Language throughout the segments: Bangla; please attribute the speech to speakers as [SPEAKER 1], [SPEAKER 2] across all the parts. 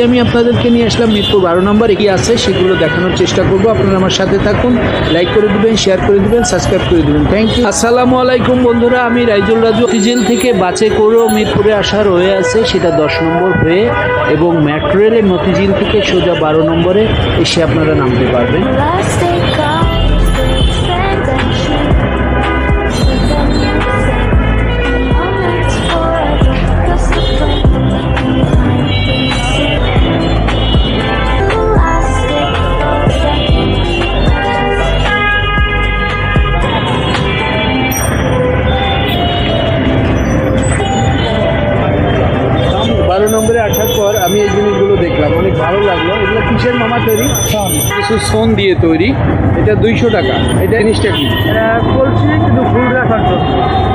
[SPEAKER 1] আজকে আমি আপনাদেরকে নিয়ে আসলাম মিরপুর বারো নম্বর, এগিয়ে আছে, সেগুলো দেখানোর চেষ্টা করব। আপনারা আমার সাথে থাকুন লাইক করে দেবেন শেয়ার করে দেবেন সাবস্ক্রাইব করে দেবেন। থ্যাংক ইউ আসসালামু আলাইকুম বন্ধুরা, আমি রাইজুল রাজু। জেল থেকে বাসে করেও মিরপুরে আসার হয়ে আছে, সেটা দশ নম্বর হয়ে, এবং মেট্রো রেলের মতিঝিল থেকে সোজা বারো নম্বরে এসে আপনারা নামতে পারবেন। লাগল এগুলো তৈরি কিছু সোন দিয়ে তৈরি। এটা দুইশো টাকা। এটা জিনিসটা কি?
[SPEAKER 2] বলছি কিন্তু ফুল রাখার জন্য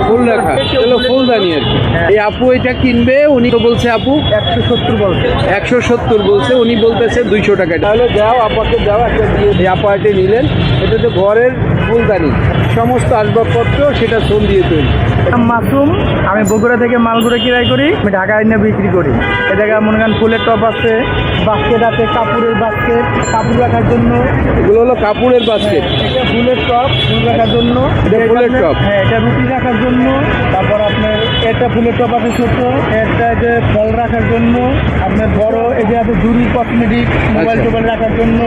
[SPEAKER 1] ফুল রাখা। এগুলো ফুলদানি আর কি। এই আপু এটা কিনবে? উনি তো বলছে আপু
[SPEAKER 2] একশো সত্তর বলছে।
[SPEAKER 1] একশো সত্তর বলছে উনি বলতেছে দুইশো টাকা তাহলে যাও আপাকে যাও একটা দিয়ে এই আপা এটা নিলেন। এটা তো ঘরের ফুলদানি। সমস্ত আসবাবপত্র সেটা সোন দিয়ে তৈরি।
[SPEAKER 2] মাশরুম আমি বগুড়া থেকে মালগুড়ে কিরাই করি আমি ঢাকা এনে বিক্রি করি। এ জায়গায় মনে করেন ফুলের টপ আছে বাস্কেট আছে কাপড়ের বাস্কেট কাপড় রাখার জন্য।
[SPEAKER 1] এগুলো হলো কাপড়ের বাস্কেট
[SPEAKER 2] এটা ফুলের টপ ফুল রাখার জন্য।
[SPEAKER 1] এটা ফুলের টপ?
[SPEAKER 2] হ্যাঁ এটা রুটি রাখার জন্য। তারপর আপনার এটা ফুলের টপ আছে ছোট। এটা যে ফল রাখার জন্য। আপনার বড় এই যে আছে জুড়ি কসমেটিক মোবাইল। টোবাইল রাখার জন্য।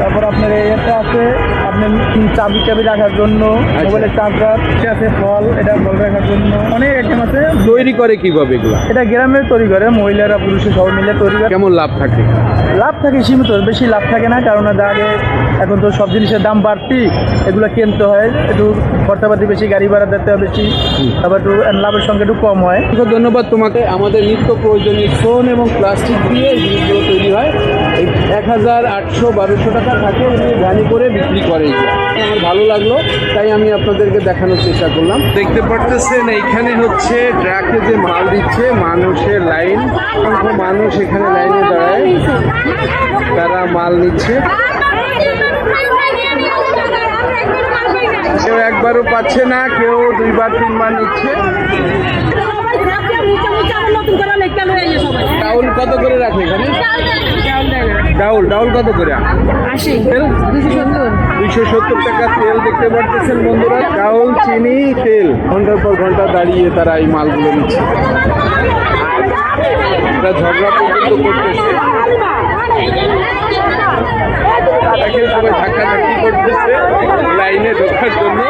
[SPEAKER 2] তারপর আপনার এটা আছে আপনার চাবি টাবি রাখার জন্য।
[SPEAKER 1] আচ্ছা।
[SPEAKER 2] মোবাইলের চার্জার এটা আছে ফল এটা ফল রাখার জন্য। অনেক আইটেম আছে।
[SPEAKER 1] তৈরি করে কীভাবে এগুলো?
[SPEAKER 2] এটা গ্রামের তৈরি করে মহিলারা পুরুষের সবাই মিলে তৈরি করে।
[SPEAKER 1] কেমন লাভ থাকে?
[SPEAKER 2] লাভ থাকে সীমিত বেশি লাভ থাকে না কারণ আগে এখন তো সব জিনিসের দাম বাড়তি এগুলো কিনতে হয় একটু খরচাপাতি বেশি গাড়ি ভাড়া দিতে হয় বেশি তারপর একটু লাভের সঙ্গে একটু কম হয়।
[SPEAKER 1] ধন্যবাদ তোমাকে। আমাদের নিত্য প্রয়োজনীয় ফোন এবং প্লাস্টিক দিয়ে জিনিসগুলো তৈরি হয়। এই এক হাজার আটশো বারোশো টাকা থাকে উনি ভ্যানি করে বিক্রি করে। আমার ভালো লাগল তাই আমি আপনাদেরকে দেখানোর চেষ্টা করলাম। দেখতে পারতেছেন এইখানে হচ্ছে ট্রাকে যে মাল দিচ্ছে মানুষের লাইন। মানুষ এখানে লাইনে দাঁড়ায়। তারা মাল নিচ্ছে। কেউ একবারও পাচ্ছে না, কেউ দুইবার, তিনবার নিচ্ছে। ডাউল কত করে রাখে এখানে? ডাউল ডাউল কত করে? দুইশো সত্তর টাকা তেল দেখতে পারতেছেন বন্ধুরা। ডাউল, চিনি, তেল। ঘণ্টার পর ঘণ্টা দাঁড়িয়ে তারা এই মালগুলো নিচ্ছে। ঝগড়া পর্যন্ত করতেছে। সবাই ধাক্কাধাক্কি করতেছে লাইনে ঢোকার জন্য।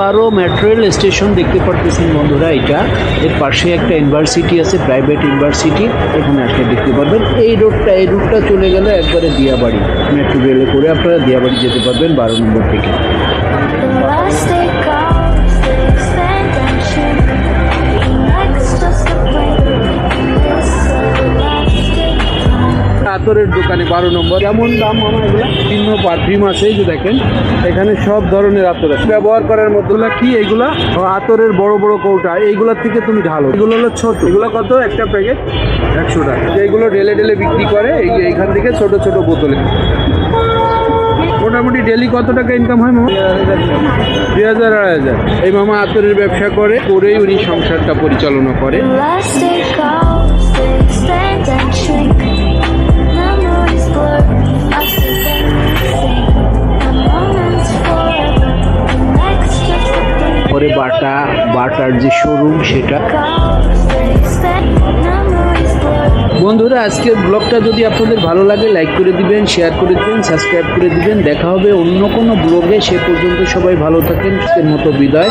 [SPEAKER 1] বারো মেট্রো রেল স্টেশন দেখতে পারতেছেন বন্ধুরা এটা। এর পাশে একটা ইউনিভার্সিটি আছে প্রাইভেট ইউনিভার্সিটি এখানে আসলে দেখতে পারবেন। এই রোডটা এই রুটটা চলে গেলে একবারে দিয়াবাড়ি। মেট্রো রেলে করে আপনারা দিয়াবাড়ি যেতে পারবেন বারো নম্বর থেকে। আতরের দোকানে বারো নম্বর। কেমন দাম আমার এগুলো? বিভিন্ন পারফিউম আছে যে দেখেন এখানে সব ধরনের আতর আছে। ব্যবহার করার মধ্যে কি এইগুলা আতরের বড় বড় কৌটা। এইগুলোর থেকে তুমি ঢালো। এগুলো হলো ছোট। এগুলো কত? একটা প্যাকেট? একশো টাকা। এইগুলো ঢেলে ঢেলে বিক্রি করে এই যে এইখান থেকে ছোট ছোট বোতলে। মোটামুটি ডেলি কত টাকা ইনকাম হয় মামা? দুই হাজার আড়াই হাজার। এই মামা আতরের ব্যবসা করে করেই উনি সংসারটা পরিচালনা করে।
[SPEAKER 3] A blink.
[SPEAKER 1] পরে বাটা, বাটার যে শোরুম সেটা. বন্ধুরা, আজকের ব্লগটা যদি আপনাদের ভালো লাগে লাইক করে দিবেন শেয়ার করে দিবেন সাবস্ক্রাইব করে দিবেন দেখা হবে অন্য কোনো ব্লগে সে পর্যন্ত সবাই ভালো থাকেন মতো বিদায়